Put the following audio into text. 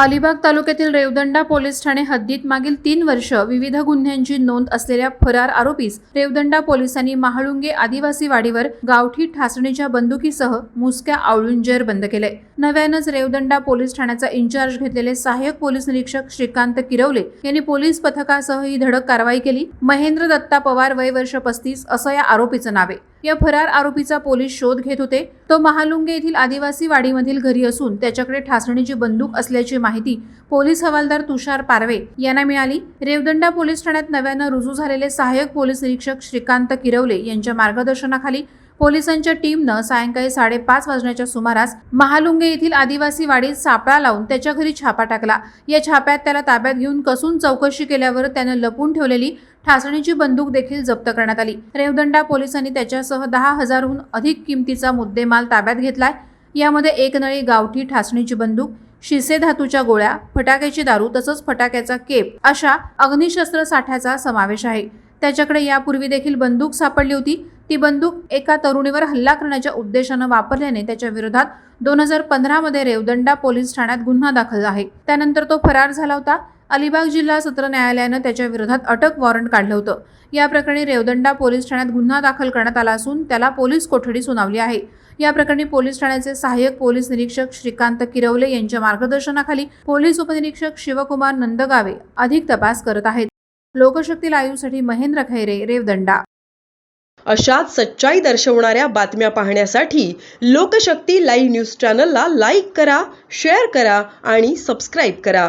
अलिबाग तालुक्यातील रेवदंडा पोलीस ठाणे हद्दीत मागील तीन वर्ष विविध गुन्ह्यांची नोंद असलेल्या फरार आरोपीस रेवदंडा पोलिसांनी महाळुंगे आदिवासी वाडीवर गावठी ठासणीच्या बंदुकीसह मुसक्या आवळून जेर बंद केले. नव्यानंच रेवदंडा पोलीस ठाण्याचा इन्चार्ज घेतलेले सहाय्यक पोलीस निरीक्षक श्रीकांत किरवले यांनी पोलीस पथकासह ही धडक कारवाई केली. महेंद्र दत्ता पवार वय वर्ष पस्तीस असं या आरोपीचं नाव आहे. या फरार आरोपीचा पोलीस शोध घेत होते. तो महालुंगे येथील आदिवासी वाडीमधील घरी असून त्याच्याकडे ठासणीची बंदूक असल्याची माहिती पोलीस हवालदार तुषार पारवे यांना मिळाली. रेवदंडा पोलीस ठाण्यात नव्यानं रुजू झालेले सहाय्यक पोलीस निरीक्षक श्रीकांत किरवले यांच्या मार्गदर्शनाखाली पोलिसांच्या टीमनं सायंकाळी साडेपाच वाजण्याच्या सुमारास महालुंगे येथील आदिवासी वाडीत सापळा लावून त्याच्या घरी छापा टाकला. या छाप्यात त्याला ताब्यात घेऊन कसून चौकशी केल्यावर त्यानं लपून ठेवलेली ठासणीची बंदूक देखील जप्त करण्यात आली. रेवदंडा पोलिसांनी त्याच्यासह दहा हजारहून अधिक किमतीचा मुद्देमाल ताब्यात घेतलाय. यामध्ये एक नळी गावठी ठासणीची बंदूक शिसे धातूच्या गोळ्या फटाक्याची दारू तसंच फटाक्याचा केप अशा अग्निशस्त्र साठ्याचा समावेश आहे. त्याच्याकडे यापूर्वी देखील बंदूक सापडली होती. ती बंदूक एका तरुणीवर हल्ला करण्याच्या उद्देशानं वापरल्याने त्याच्या विरोधात दोन हजार पंधरामध्ये रेवदंडा पोलीस ठाण्यात गुन्हा दाखल आहे. त्यानंतर तो फरार झाला होता. अलिबाग जिल्हा सत्र न्यायालयानं त्याच्या विरोधात अटक वॉरंट काढलं होतं. या प्रकरणी रेवदंडा पोलीस ठाण्यात गुन्हा दाखल करण्यात आला असून त्याला पोलीस कोठडी सुनावली आहे. या प्रकरणी पोलीस ठाण्याचे सहाय्यक पोलीस निरीक्षक श्रीकांत किरवले यांच्या मार्गदर्शनाखाली पोलीस उपनिरीक्षक शिवकुमार नंदगावे अधिक तपास करत आहेत. लोकशक्ती लाईव्हसाठी महेंद्र खैरे रेवदंडा. अशाच सच्चाई दर्शवणाऱ्या बातम्या पाहण्यासाठी लोकशक्ती लाईव्ह न्यूज चॅनलला लाईक करा शेअर करा आणि सबस्क्राईब करा.